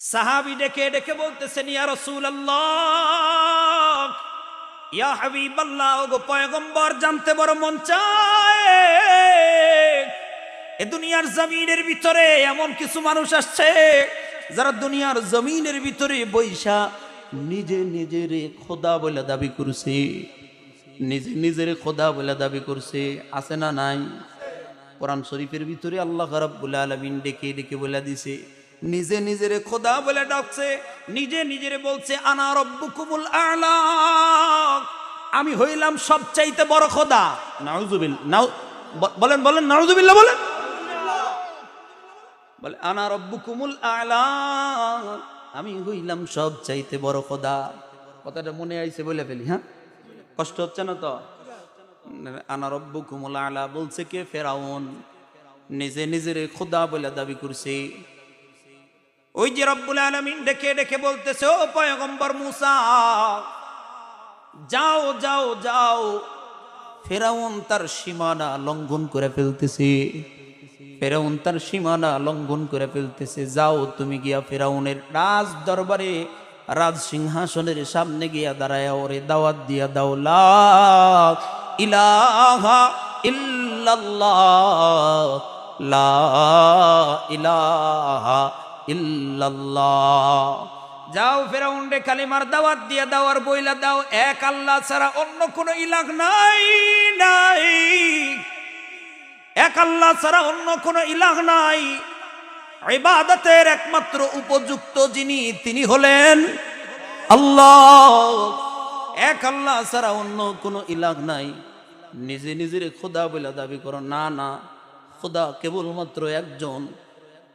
সাহাবি ডেকে ডেকে বলতেছেন, ইয়া রসুল ইয়া হাবিব আল্লাহ গো পয়গম্বর, জানতে বড় মন চায়। এ দুনিয়ার জমিনের ভিতরে এমন কিছু মানুষ আসছে, যারা দুনিয়ার জমিনের ভিতরে বৈশা নিজে নিজের খোদা বলে দাবি করছে। নিজে নিজের খোদা বলে দাবি করছে। আছে না নাই? কোরআন শরীফের ভিতরে আল্লাহ রাব্বুল আলামিন ডেকে ডেকে বলে দিছে। নিজে নিজের খোদা বলে ডাকছে, নিজে নিজের বলছে, আনা রব্বুকুমুল আলা। আমি হইলাম সবচাইতে বড় খোদা। নাউজুবিল নাউ বলেন বলেন, নাউজুবিল্লাহ বলেন। বলে, আনা রব্বুকুমুল আলা। আমি হইলাম সব চাইতে বড় খোদা। কথাটা মনে আইছে বলে ফেলি হ্যাঁ? কষ্ট হচ্ছে না তো? আনা রব্বুকুমুল আলা বলছে কে? ফেরাউন। নিজে নিজের খোদা বলে দাবি করছে। ওই যে রব্বুল আলমিন ডেকে ডেকে বলতেছে, ও পয়গম্বর মুসা, যাও যাও যাও। ফেরাউন তার সীমানা লঙ্ঘন করে ফেলতেছে। ফেরাউন তার সীমানা লঙ্ঘন করে ফেলতেছে। যাও তুমি গিয়া ফেরাউনের রাজ দরবারে, রাজ সিংহাসনের সামনে গিয়া দাঁড়ায় ওরে দাওয়াত দিয়া দাও। ইলাহা ইল্লাল্লাহ, লা ইলাহা যাও ফেরাউন রে কালিমার দাওয়াত দিয়ে দাও আর বইলা দাও, এক আল্লাহ ছাড়া অন্য কোনো ইলাহ নাই নাই। এক আল্লাহ ছাড়া অন্য কোনো ইলাহ নাই। ইবাদতের একমাত্র উপযুক্ত যিনি, তিনি হলেন আল্লাহ। এক আল্লাহ ছাড়া অন্য কোনো ইলাহ নাই। নিজে নিজের খোদা বলে দাবি করো, না না, খোদা কেবলমাত্র একজন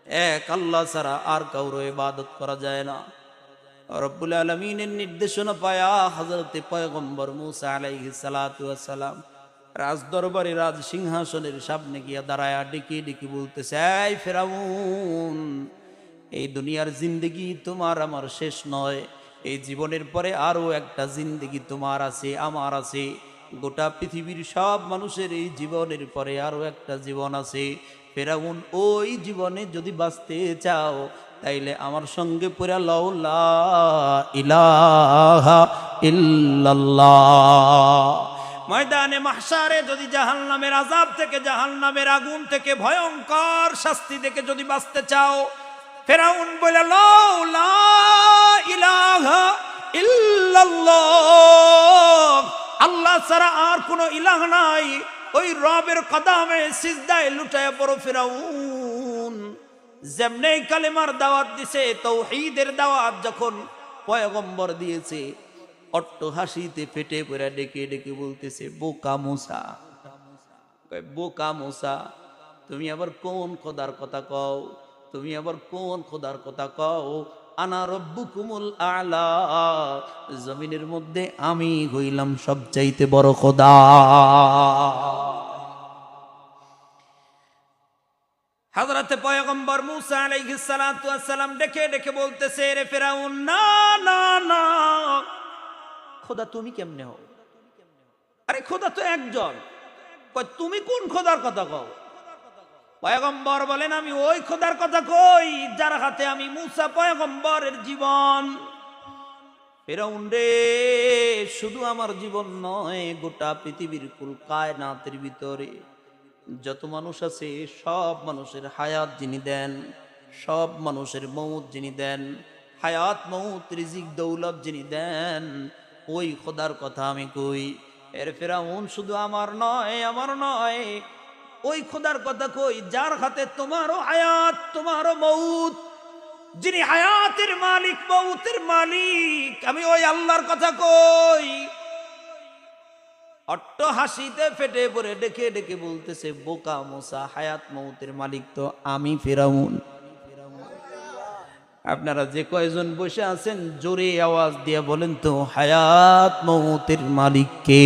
এক আল্লাহ ছাড়া আর কাউর ইবাদত করা যায় না। রব্বুল আলমিনের নির্দেশনা পায়া হজরতে পয়গম্বর মুসা আলাইহি সালাম রাজ দরবারে রাজ সিংহাসনের সামনে গিয়া দাঁড়ায়া ডেকে ডেকে বলতেছে, এই ফেরাউন, এই দুনিয়ার জিন্দগি তোমার আমার শেষ নয়। এই জীবনের পরে আরও একটা জিন্দগি তোমার আছে, আমার আছে। গোটা পৃথিবীর সব মানুষের এই জীবনের পরে আরও একটা জীবন আছে। ফেরাউন, ওই জীবনে যদি বাঁচতে চাও, তাইলে আমার সঙ্গে পুরা লওলা ইলাহা ময়দানে মাহশারে যদি জাহান নামের আজাব থেকে জাহান নামের আগুন থেকে ভয়ঙ্কর শাস্তি থেকে যদি বাঁচতে চাও, ফেরাউন বলে লওলা ইলাহা আল্লাহ ছাড়া আর কোনো ইলাহ নাই। ওই রবের কদামে সিজদায় লুটায় পড়ো ফেরাউন। যেমনি কালেমার দাওয়াত দিছে, তৌহিদের দাওয়াত যখন পয়গম্বর দিয়েছে, অট্ট হাসিতে ফেটে পড়ে ডেকে ডেকে বলতেছে, বোকা মুসা। বোকা মুসা, তুমি আবার কোন খোদার কথা কও? তুমি আবার কোন খোদার কথা কও? আনা রব্বুকুমুল আলা। জমিনের মধ্যে আমি হইলাম সবচাইতে বড় খোদা। হযরতে পয়গম্বর মুসা আলাইহিস সালাতু সালাম ডেকে ডেকে বলতেছে, রে ফেরাউন, না না না। খোদা তুমি কেমনে হও? আরে খোদা তো একজন। তুমি কোন খোদার কথা কও? পয়গম্বর বলেন, আমি ওই খোদার কথা কই, যার হাতে আমি মুসা পয়গম্বরের জীবন? ফেরাউন রে, শুধু আমার জীবন নয়, গোটা পৃথিবীর কুল কায়নাতের ভিতরে যত মানুষ আছে, সব মানুষের হায়াত যিনি দেন, সব মানুষের মৌত যিনি দেন, হায়াত, মৌত, রিজিক, দৌলত যিনি দেন, ওই খোদার কথা আমি কই। এর ফেরাউন শুধু আমার নয় আমার নয় ওই খোদার কথা কই, যার হাতে তোমারও হায়াত, তোমারও মৌত যিনি হায়াতের মালিক মৌতের মালিক, আমি ওই আল্লাহর কথা কই। অট্ট হাসিতে ফেটে পড়ে, ডেকে ডেকে বলতেছে, বোকা মোসা, হায়াত মৌতের মালিক তো আমি ফেরাউন। আপনারা যে কয়জন বসে আছেন, জোরে আওয়াজ দিয়ে বলেন তো, হায়াত মৌতের মালিক কে?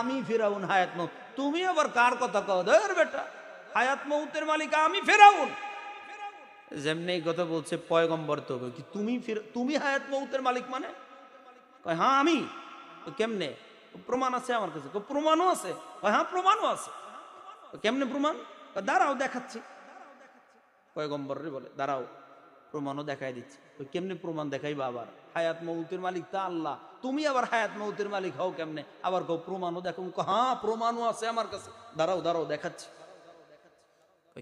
আমি ফেরাউন, হায়াত মৌত। তুমি আবার কার কথা কও? ধর বেটা। হায়াত মৌতের মালিক আমি ফেরাউন। যেমনি এই কথা বলছে পয়গম্বর তো কি তুমি তুমি হায়াত মৌতের মালিক মানে? কয় হ্যাঁ আমি। কেমনে? প্রমাণ আছে আমার কাছে। প্রমাণও আছে। হ্যাঁ প্রমাণও আছে। কেমনে প্রমাণ? দাঁড়াও, দেখাচ্ছি। পয়গম্বরে বলে, দাঁড়াও। প্রমাণও দেখাই দিচ্ছি। ওই কেমনে প্রমাণ দেখাইবা আবার? হায়াত মৌতের মালিক তা আল্লাহ। তুমি আবার হায়াত মৌতের মালিক হও কেমনে? আবার কও, প্রমাণও দেখো। হ্যাঁ প্রমাণও আছে আমার কাছে। দাঁড়াও দাঁড়াও, দেখাচ্ছি।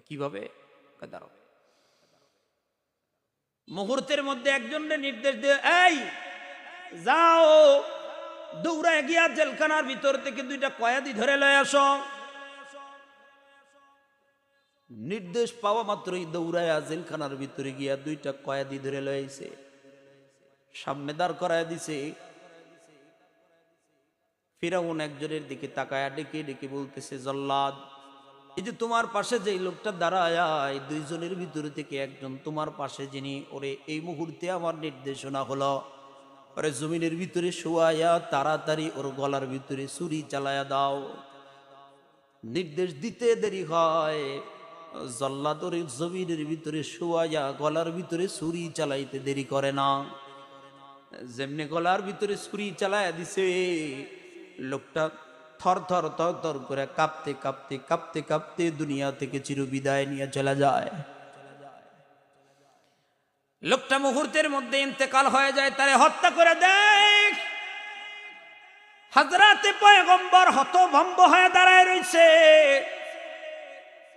কীভাবে? দাঁড়াও। মুহূর্তের মধ্যে একজনকে নির্দেশ দিয়ে, এই, যাও, দৌড়ায় গিয়া জেলখানার ভিতর থেকে দুইটা কয়াদি ধরে লয়ে আসো। নির্দেশ পাওয়া মাত্রই দৌড়ায় জেলখানার ভিতরে গিয়া দুইটা কয়াদি ধরে লয়েছে সামনে দাঁড় করায় দিছে। ফিরাউন একজনের দিকে তাকায়া ডেকে ডেকে বলতেছে, জল্লাদ, এই যে তোমার পাশে যে লোকটা দাঁড়ায় দুইজনের ভিতরে থেকে একজন তোমার পাশে যিনি, ওরে এই মুহূর্তে আমার নির্দেশনা হলো। ওরে জমিনের ভিতরে শোয়ায়া তাড়াতাড়ি ওর গলার ভিতরে ছুরি চালায়া দাও। নির্দেশ দিতে দেরি হয়। জল্লাদর জমিনের ভিতরে শোয়ায়া গলার ভিতরে ছুরি চালাইতে দেরি করে না। যেমনি গলার ভিতরে ছুরি চালায়া দিছে, লোকটা থর থর থর থর করে কাঁপতে কাঁপতে কাঁপতে কাঁপতে দুনিয়া থেকে চির বিদায় নিয়ে চলে যায়। লোকটা মুহূর্তের মধ্যে ইন্তেকাল হয়ে যায়, তারে হত্যা করে দেখ। হাজরাতে পয়গম্বর হতভম্ব হয়ে দাঁড়ায় রইছে।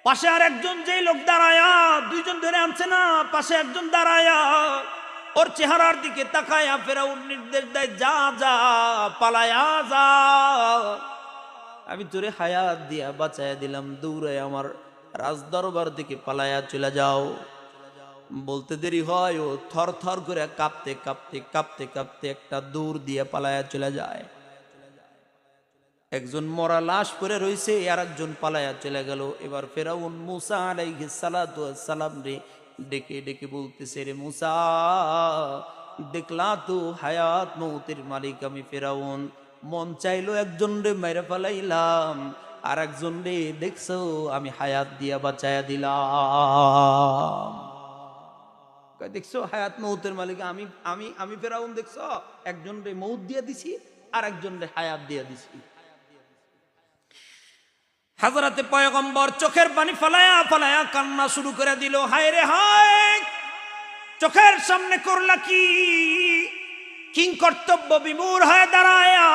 পাশে আর একজন যেই লোক দাঁড়ায়া, দুইজন ধরে আনছে না, পাশে একজন দাঁড়ায়া। ওর চেহারার দিকে তাকায়া ফেরা ফেরাউন নির্দেশ দেয়, যা যা, পালায়া যা। আমি তোরে হায়াত দিয়া বাঁচায়া দিলাম দৌড়ে আমার রাজদরবার দিকে পালায়া চলে যাও। বলতে দেরি হয় ও থর থর করে কাঁপতে কাঁপতে কাঁপতে কাঁপতে একটা দূর দিয়ে পালায়া চলে যায়। একজন মরা লাশ পরে রইছে আর একজন পালায়া চলে গেল। এবার ফেরাউন মুসা ওয়াস সালাম রে ডেকে ডেকে বলতেছে, রে মুসা, দেখলা তো হায়াত মৌতের মালিক আমি ফেরাউন। মন চাইলো একজন রে মেরে ফেলাইলাম আর একজন রে দেখছ আমি হায়াত দিয়া বাঁচায়া দিলাম। দেখছ হায়াত মৌতের মালিক আমি আমি আমি ফেরাউন, দেখছ? একজন রে মৌত দিয়ে দিছি আর একজন রে হায়াত দিয়া দিছি। হাজরাতে পয়গম্বর চোখের পানি ফলায়া ফালায়া কান্না শুরু করে দিল, হায় রে হায়, চোখের সামনে করলা কি? কিং কর্তব্য বিমূর হয়ে দাঁড়ায়া?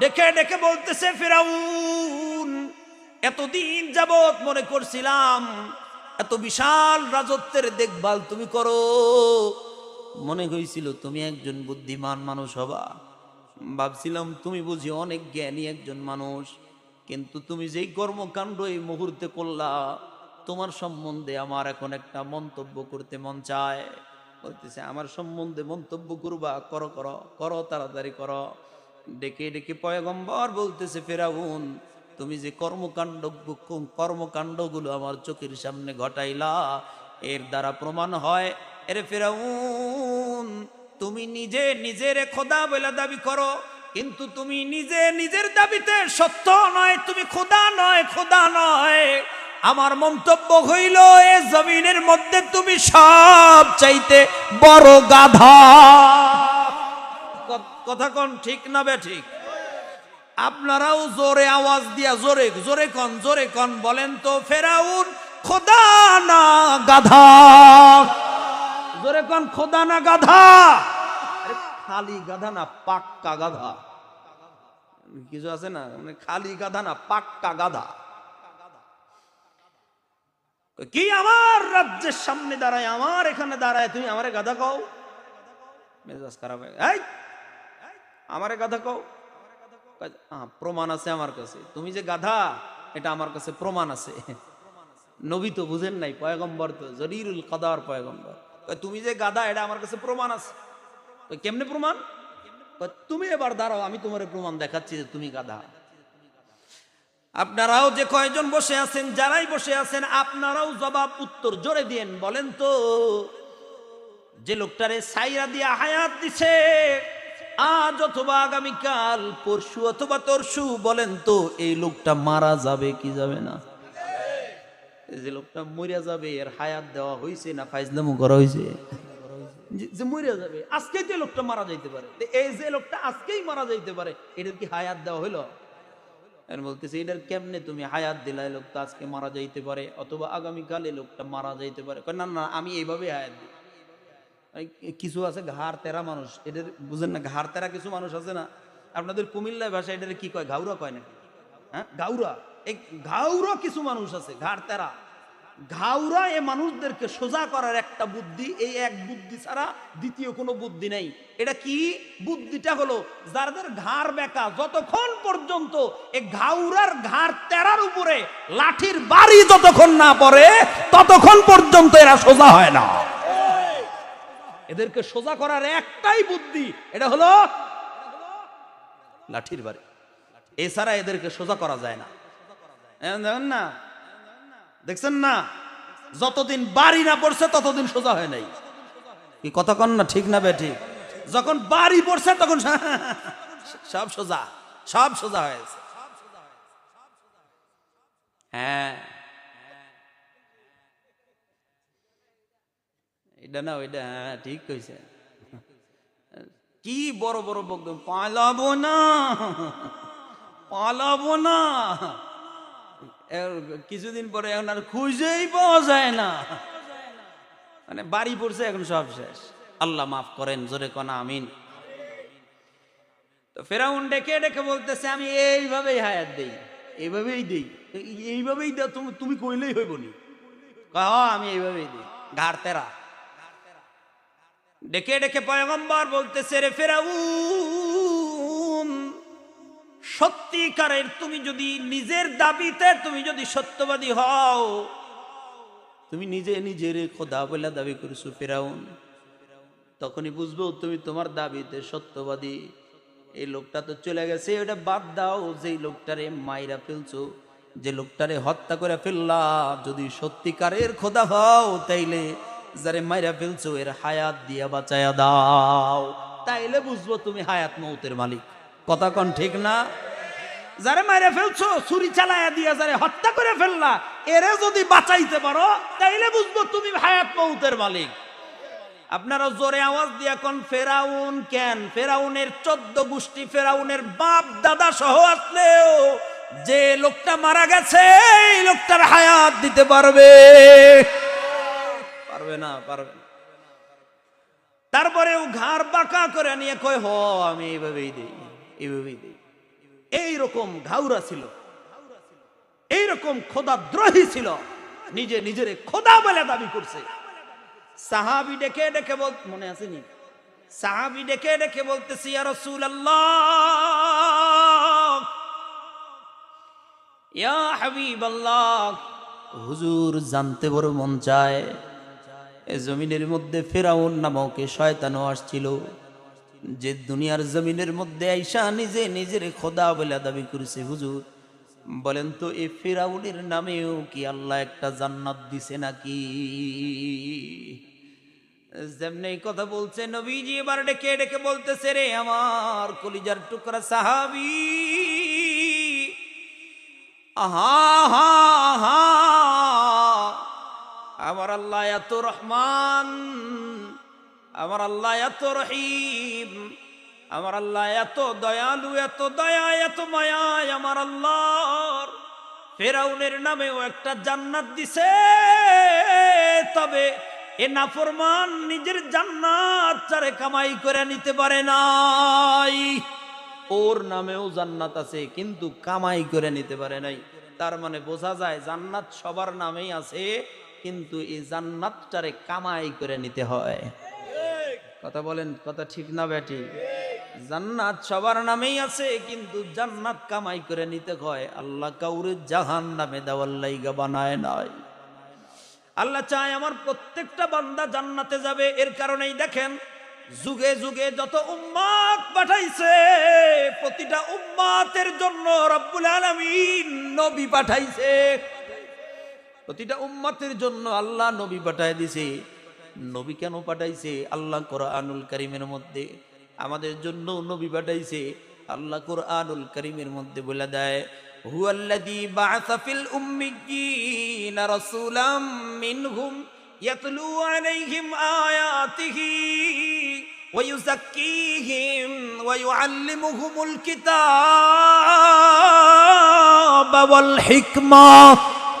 ডেকে ডেকে বলতেছে ফেরাউন, এতদিন যাবৎ মনে করছিলাম এত বিশাল রাজত্বের দেখভাল তুমি করো। মনে হয়েছিল তুমি একজন বুদ্ধিমান মানুষ হবা। ভাবছিলাম তুমি বুঝি অনেক জ্ঞানী একজন মানুষ। কিন্তু তুমি যেই কর্মকাণ্ড এই মুহূর্তে করলা, তোমার সম্বন্ধে আমার এখন একটা মন্তব্য করতে মন চায়। বলতেছে, আমার সম্বন্ধে মন্তব্য করবা? করো করো করো, তাড়াতাড়ি করো। ডেকে ডেকে পয়গম্বর বলতেছে, ফেরাউন, তুমি যে কর্মকাণ্ড, কর্মকাণ্ডগুলো আমার চোখের সামনে ঘটাইলা, এর দ্বারা প্রমাণ হয়, এরে ফেরাউন, তুমি নিজে নিজের খোদা বলে দাবি করো কিন্তু তুমি নিজে নিজের দাবিতে সত্য নয়, তুমি খোদা নয় খোদা নয়। আমার মন্তব্য হইল, এ জমিনের মধ্যে তুমি সব চাইতে বড় গাধা। কথা কোন, ঠিক না বে ঠিক? আপনারাও জোরে আওয়াজ দিয়া, জোরে জোরে কন জোরে কন, বলেন তো ফেরাউন, খোদা না গাধা? জোরে কন, খোদা না গাধা? খালি গাধা না পাক্কা গাধা? কিছু আছে না? মানে খালি গাধা না পাক্কা গাধা? কি আমার রাজ্যের সামনে দাঁড়ায়, আমার এখানে দাঁড়ায়? তুমি আমারে গাধা কও। মেজাজ খারাপ আমারে গাধা কও। প্রমাণ আছে আমার কাছে। তুমি যে গাধা, এটা আমার কাছে প্রমাণ আছে। নবী তো বুঝেন নাই, পয়গম্বর তো জরিরুল কাদার পয়গম্বর। তুমি যে গাধা, এটা আমার কাছে প্রমাণ আছে। কেমনে প্রমাণ? তুমি এবার দাঁড়াও, আমি তোমার প্রমাণ দেখাচ্ছি যে তুমি গাধা। আপনারাও যে কয়জন বসে আছেন, যারাই বসে আছেন, আপনারাও জবাব উত্তর জোরে দিয়েন, বলেন তো, যে লোকটারে সাইরা দিয়া হায়াত দিছে, আজ অথবা আগামীকাল, পরশু অথবা তরশু, বলেন তো, এই লোকটা মারা যাবে কি যাবে না? যে লোকটা মরিয়া যাবে, এর হায়াত দেওয়া হয়েছে না ফাইজলামু করা হয়েছে যে- মরিয়া যাবে আজকেই তো লোকটা মারা যাইতে পারে এই যে লোকটা আজকেই মারা যাইতে পারে, এটার কি হায়াত দেওয়া হইল? বলতেছে, এটার কেমনে তুমি হায়াত দিলা লোকটা আজকে মারা যাইতে পারে? অথবা আগামীকালে লোকটা মারা যাইতে পারে? না না আমি এইভাবে হায়াত দিই। কিছু আছে, ঘাড় তেরা মানুষ, এদের বুঝেন না, ঘাড় তেরা কিছু মানুষ আছে না? আপনাদের কুমিল্লায় ভাষা এদের কি কয়, ঘাউরা কয় নাকি? হ্যাঁ ঘাউরা। এই ঘাউরা কিছু মানুষ আছে, ঘাড় তেরা। ঘাউরা এ মানুষদেরকে সোজা করার একটা বুদ্ধি, এই এক বুদ্ধি ছাড়া দ্বিতীয় কোনো বুদ্ধি নেই। এটা কি? বুদ্ধিটা হলো যাদের ঘাড় বেকা যতক্ষণ পর্যন্ত এই ঘাউরার ঘাড় তেরার উপরে লাঠির বাড়ি যতক্ষণ না পড়ে, ততক্ষণ পর্যন্ত এরা সোজা হয় না। এদেরকে সোজা করার একটাই বুদ্ধি, এটা হলো লাঠির বাড়ি। এছাড়া এদেরকে সোজা করা যায় না। দেখেন না? দেখছেন না? যতদিন বাড়ি না পড়ছে, ততদিন সোজা হয় নাই। কি কন না, ঠিক না বেঠি? যখন বাড়ি পড়ছে, তখন সব সোজা সব সোজা হয়েছে হ্যাঁ। এটা না, ওইটা হ্যাঁ ঠিক কইছে। কি বড় বড় বকদম পালাবো না পালাবো না। কিছুদিন পরে এখন আর খুঁজেই পাওয়া যায় না। মানে বাড়ি পড়ছে, এখন সব শেষ। আল্লাহ মাফ করেন, জোরে কনা, আমিন। তো ফেরাউন ডেকে ডেকে বলতেছে, আমি এইভাবেই হায়াত দেই, এইভাবেই দেই এই- এইভাবেই দাও, তুমি তুমি কইলেই হইব নি। আমি এইভাবেই দিই, ঘাড় তেরা ডেকে ডেকে পয়গম্বর বলতেছে, রে ফেরাউন সত্যিকারের তুমি যদি নিজের দাবিতে তুমি যদি সত্যবাদী হও, তুমি নিজে নিজের খোদা বলে দাবি করেছ ফেরাউন। তখনই বুঝব তুমি তোমার দাবিতে সত্যবাদী। এই লোকটা তো চলে গেছে, ওটা বাদ দাও, যেই লোকটারে মাইরা ফেলছো, যে লোকটারে হত্যা করে ফেললা। যদি সত্যিকারের খোদা হও, তাইলে যারে মাইরা ফেলছো, এর হায়াত দিয়া বাঁচায়া দাও। তাইলে বুঝব তুমি হায়াত মৌতের মালিক। কথা ঠিক না? যারে মাইরা ফেলছো, ছুরি চালায়া দিয়া যারে হত্যা করে ফেললা, এরে যদি বাঁচাইতে পারো, তাইলে বুঝব তুমি হায়াত মৌতের মালিক। আপনারা জোরে আওয়াজ দিয়া কোন, ফেরাউন কেন? ফেরাউনের চোদ্দ গোষ্ঠী, ফেরাউনের বাপ দাদা সহ আসলেও যে লোকটা মারা গেছে, এই লোকটার হায়াত দিতে পারবে। পারবে না পারবে না। তারপরেও ঘাড় বাঁকা করে নিয়ে কয়, হ, আমি এইভাবেই দিই। এইভাবেই দিই। এইরকম ঘাউরা ছিল। এইরকম খোদা খোদাদ্রোহী ছিল। নিজে নিজের খোদা বলে দাবি করছে। সাহাবি ডেকে ডেকে বল মনে আসেনি সাহাবি ডেকে ডেকে বলতেছি রাসূলুল্লাহ! ইয়া হাবিবাল্লাহ! হুজুর জানতে বড় মন চায়। এ জমিনের মধ্যে ফেরাউন নামকে শয়তানও আসছিল। যে দুনিয়ার জমিনের মধ্যে আইসা নিজে নিজের খোদা বলে দাবি করেছে, হুজুর। বলেন তো এই ফেরাউনের নামেও কি আল্লাহ একটা জান্নাত দিছে নাকি? যেমনি কথা বলছে নবীজি, এবার ডেকে ডেকে বলতেছে, রে আমার কলিজার টুকরা সাহাবি, আহা হা হা আমার আল্লাহ এত রহমান আমার আল্লাহ এত রহিম, আমার আল্লাহ এত দয়ালু, এত দয়া, এত মায়ায় আমার আল্লাহর ফেরাউনের নামেও একটা জান্নাত দিছে। তবে এ নাফরমান নিজের জান্নাত চারে কামাই করে নিতে পারে নাই। ওর নামেও জান্নাত আছে, কিন্তু কামাই করে নিতে পারে নাই। তার মানে বোঝা যায় জান্নাত সবার নামেই আছে, কিন্তু এই জান্নাতটারে কামাই করে নিতে হয়। কথা বলেন, কথা ঠিক না বেটি জান্নাত সবার নামেই আছে, কিন্তু জান্নাত কামাই করে নিতে হয়। আল্লাহ কাউরে জাহান নামে দেওয়ার লাইগা বানায় নয় আল্লাহ চায় আমার প্রত্যেকটা বান্দা জান্নাতে যাবে, এর কারণেই দেখেন, যুগে যুগে যত উম্মাত পাঠাইছে, প্রতিটা উম্মাতের জন্য রব্বুল আলামিন নবী পাঠাইছে। প্রতিটা উম্মাতের জন্য আল্লাহ নবী পাঠায় দিছে। নবী কেন পাঠাইছে আল্লাহ কোরআনুল করিমের মধ্যে আমাদের জন্য নবী পাঠাইছে আল্লাহ কোরআনুল করিমের মধ্যে বলে দেয় هو الذي بعث في الأميين رسولا منهم يتلو عليهم آياته ويزكيهم ويعلمهم الكتاب والحكمة